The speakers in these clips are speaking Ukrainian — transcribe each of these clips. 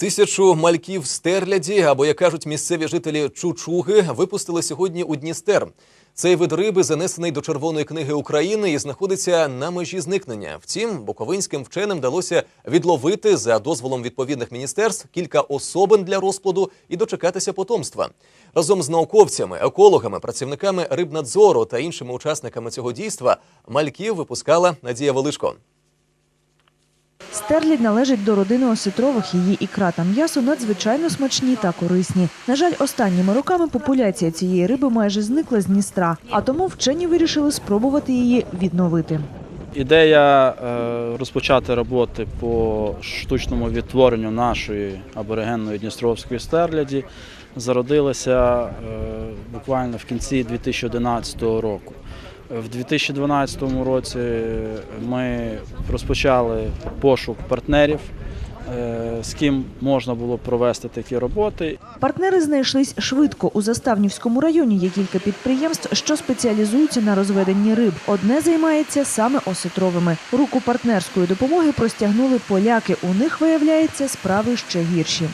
Тисячу мальків стерляді, або як кажуть місцеві жителі чучуги, випустили сьогодні у Дністер. Цей вид риби занесений до Червоної книги України і знаходиться на межі зникнення. Втім, буковинським вченим вдалося відловити за дозволом відповідних міністерств кілька особин для розплоду і дочекатися потомства. Разом з науковцями, екологами, працівниками рибнадзору та іншими учасниками цього дійства мальків випускала Надія Велишко. Стерлядь належить до родини осетрових. Її ікра та м'ясо надзвичайно смачні та корисні. На жаль, останніми роками популяція цієї риби майже зникла з Дністра, а тому вчені вирішили спробувати її відновити. Ідея е, розпочати роботи по штучному відтворенню нашої аборигенної Дністровської стерляді зародилася е, буквально в кінці 2011 року. В 2012 році ми розпочали пошук партнерів, е, з ким можна було провести такі роботи. Партнери знайшлись швидко. У Заставнівському районі є кілька підприємств, що спеціалізуються на розведенні риб. Одне займається саме осетровими. Руку партнерської допомоги простягнули поляки. У них виявляється справи ще гірші.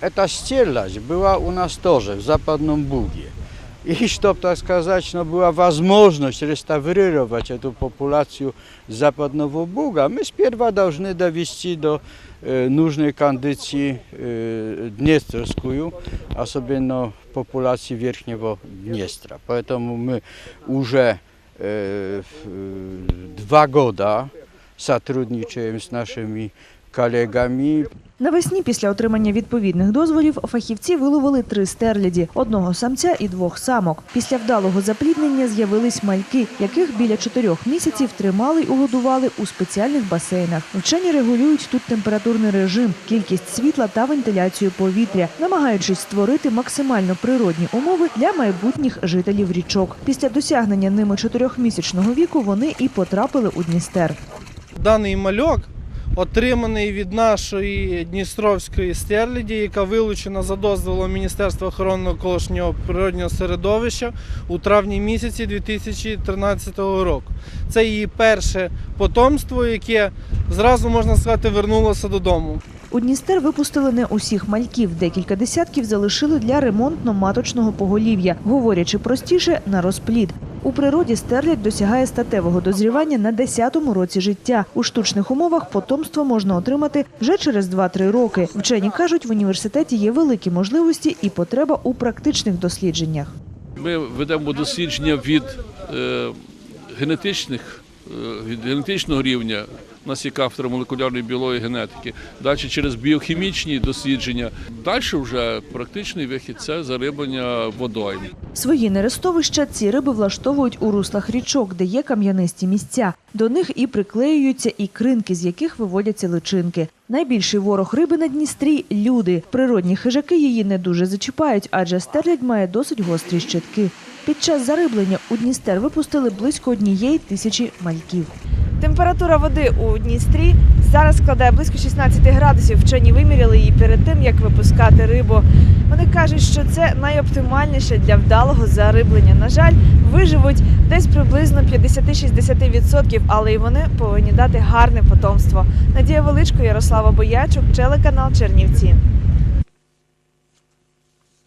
Эта стерлядь была у нас тоже в Западном Буге. И чтобы, так сказать, ну, была возможность реставрировать эту популяцию Западного Буга, мы сперва должны довести до э, нужной кондиции э, Днестровскую, особенно популяции Верхнего Днестра. Поэтому мы уже э, э, два года сотрудничаем с нашими коллегами Навесні, після отримання відповідних дозволів, фахівці виловили три стерляді – одного самця і двох самок. Після вдалого запліднення з'явились мальки, яких біля чотирьох місяців тримали й угодували у спеціальних басейнах. Вчені регулюють тут температурний режим, кількість світла та вентиляцію повітря, намагаючись створити максимально природні умови для майбутніх жителів річок. Після досягнення ними чотирьохмісячного віку вони і потрапили у Дністер. Даний мальок отриманий від нашої Дністровської стерляді, яка вилучена за дозволом Міністерства охорони навколишнього природнього середовища у травні місяці 2013 року. Це її перше потомство, яке зразу можна сказати вернулося додому. У Дністер випустили не усіх мальків. Декілька десятків залишили для ремонтно-маточного поголів'я, говорячи простіше, на розплід. У природі стерлядь досягає статевого дозрівання на 10-му році життя. У штучних умовах потомство можна отримати вже через 2-3 роки. Вчені кажуть, в університеті є великі можливості і потреба у практичних дослідженнях. Ми ведемо дослідження від е, генетичних, е, від генетичного рівня. У нас є кафедра молекулярної біології генетики. Далі через біохімічні дослідження. Далі вже практичний вихід це зариблення водойм. Свої нерестовища ці риби влаштовують у руслах річок, де є кам'янисті місця. До них і приклеюються ікринки, з яких виводяться личинки. Найбільший ворог риби на Дністрі – люди. Природні хижаки її не дуже зачіпають, адже стерлядь має досить гострі щитки. Під час зариблення у Дністер випустили близько однієї тисячі мальків. Температура води у Дністрі зараз складає близько 16 градусів. Вчені виміряли її перед тим, як випускати рибу. Вони кажуть, що це найоптимальніше для вдалого зариблення. На жаль, виживуть десь приблизно 50-60%, але і вони повинні дати гарне потомство. Надія Величко, Ярослава Боячук, телеканал Чернівці.